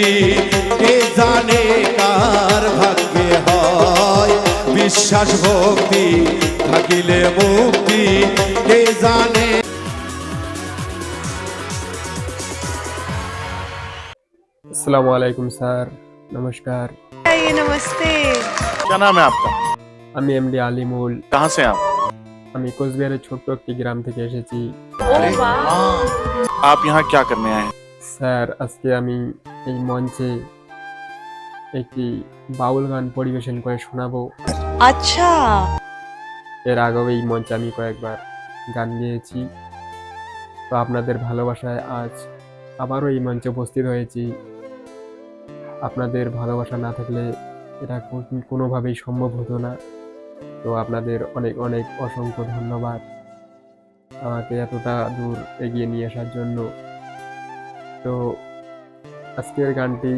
কে জানে কার ভাগ্যে হয় বিশ্বাস ভক্তি থাকিলে মুক্তি কে জানে আসসালামু আলাইকুম স্যার নমস্কার ये नमस्ते क्या नाम है आपका আমি এমডি আলিমুল कहाँ से हैं आप আমি কোচবিহারের ছোট্ট একটি গ্রাম থেকে এসেছি आप यहाँ क्या करने आए हैं স্যার আজকে আমি এই মঞ্চে একটি বাউল গান পরিবেশন করে শোনাবো। আচ্ছা। এর আগেও এই মঞ্চে আমি কয়েকবার গান গেয়েছি। তো আপনাদের ভালোবাসায় আজ আবারও এই মঞ্চে উপস্থিত হয়েছি। আপনাদের ভালোবাসা না থাকলে এটা কোনোভাবেই সম্ভব হতো না। তো আপনাদের অনেক অনেক অসংখ্য ধন্যবাদ। আমাকে এতটা দূর এগিয়ে নিয়ে আসার জন্য। তো আজকের গানটি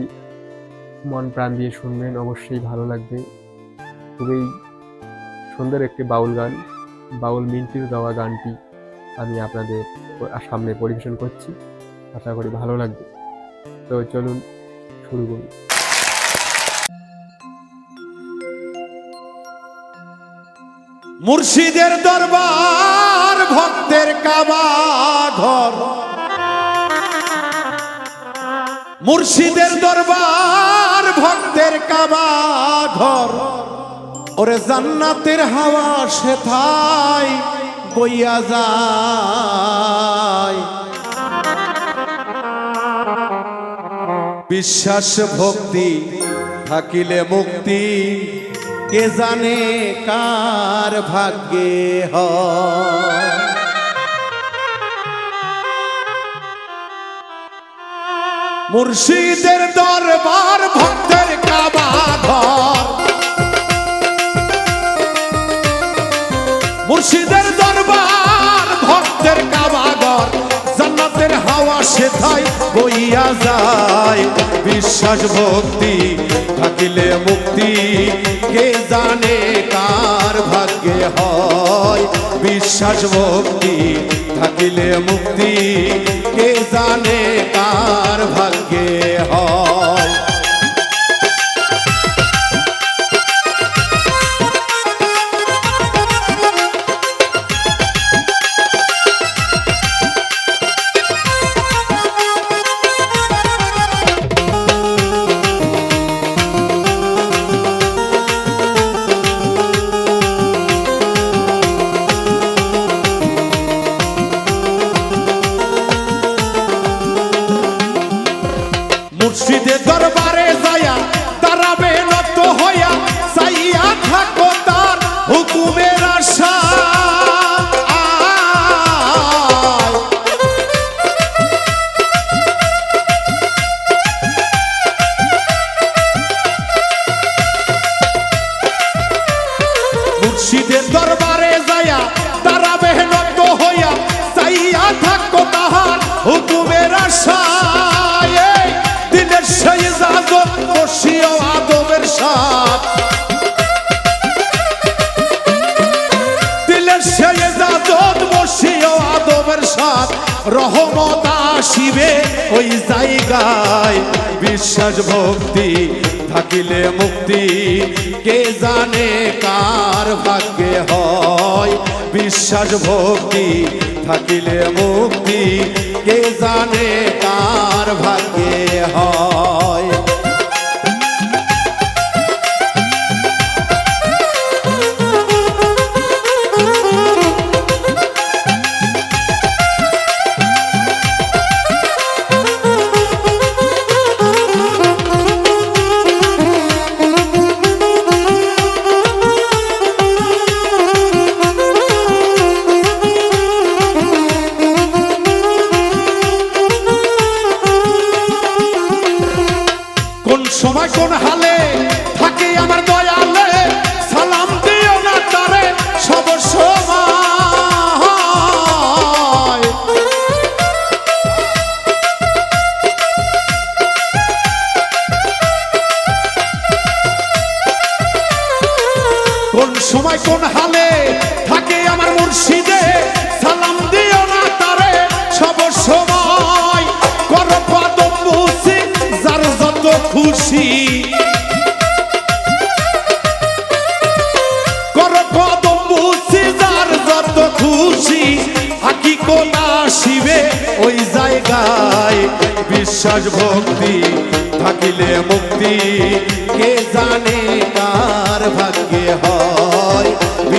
মন প্রাণ দিয়ে শুনবেন, অবশ্যই ভালো লাগবে। খুবই সুন্দর একটি বাউল গান, বাউল মিন্টির গাওয়া গানটি আমি আপনাদের সামনে পরিবেশন করছি। আশা করি ভালো লাগবে। তো চলুন, শুরু করি। মুর্শিদের দরবার, ভক্তের কাবা, ঘর। মুর্শিদের দরবার, ভক্তের কাবা ঘর। ওরে জান্নাতের হাওয়া সেথায় বইয়া যায়। বিশ্বাস ভক্তি থাকিলে মুক্তি, কে জানে কার ভাগ্যে হয়। মুর্শিদের দরবার ভক্তের কাবা ঘর মুর্শিদের দরবার ভক্তের কাবাগর জান্নাতের হাওয়া সেথায় বইয়া যায়। বিশ্বাস ভক্তি থাকিলে মুক্তি, কে জানে কার ভাগ্যে? হয়। বিশ্বাস ভক্তি থাকিলে মুক্তি কে জানে কার ভাগ্যে হয়? মুর্শিদের দরবারে বসিও আদমের সাথ। দিলের সেই জাজত বসিও আদমের সাথ। রহমত আসিবে ওই জায়গায়। বিশ্বাস, ভক্তি, থাকিলে মুক্তি। কে জানে কার ভাগ্যে হয়। বিশ্বাস, ভক্তি, থাকিলে মুক্তি। কে জানে কার ভাগ্যে হয়। কোন কোন হালে থাকে আমার মুর্শিদে, সালাম দিও না তারে, সব সময় কর পাদম মুসি, যার যত খুশি। কর কদম বুঝি যার যত খুশি। হাকিকত আসিবে ওই জায়গায়? বিশ্বাস, ভক্তি, থাকিলে মুক্তি। কে জানে কার ভাগ্যে হয়?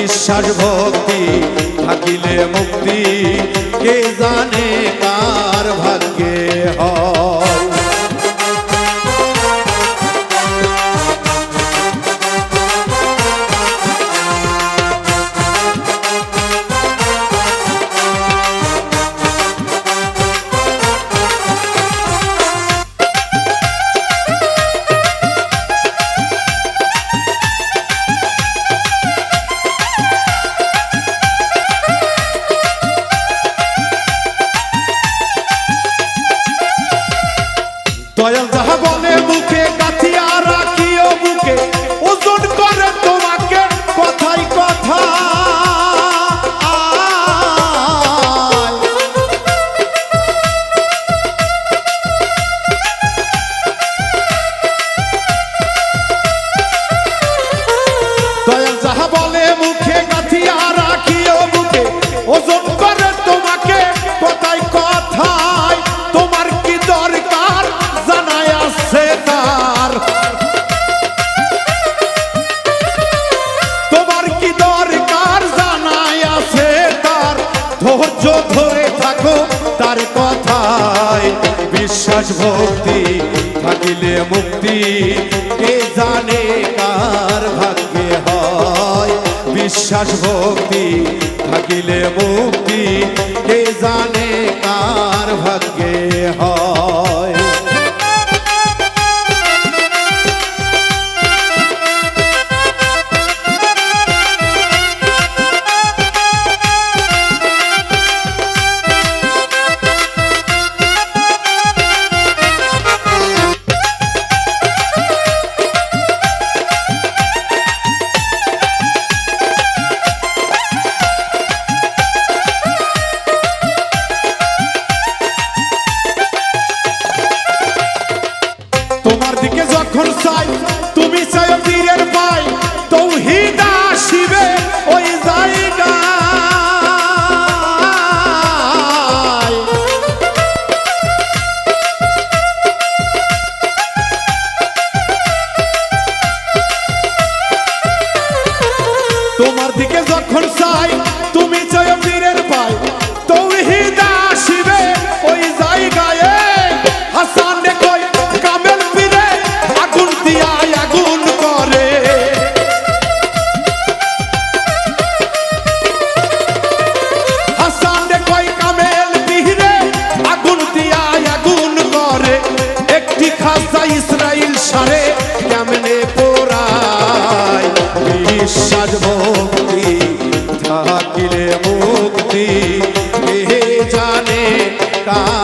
বিশ্বাস ভক্তি থাকিলে মুক্তি। কে জানে কার ভাগ্যে হয়? দয়াল যাহা বলে মুখে কাথিয়া বিশ্বাস, ভক্তি থাকিলে মুক্তি। কে জানে কার ভাগ্যে হয়? বিশ্বাস, ভক্তি থাকিলে মুক্তি। কে জানে যখন চাই তুমি চাই কার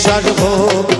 বিশ্বাস ভক্তি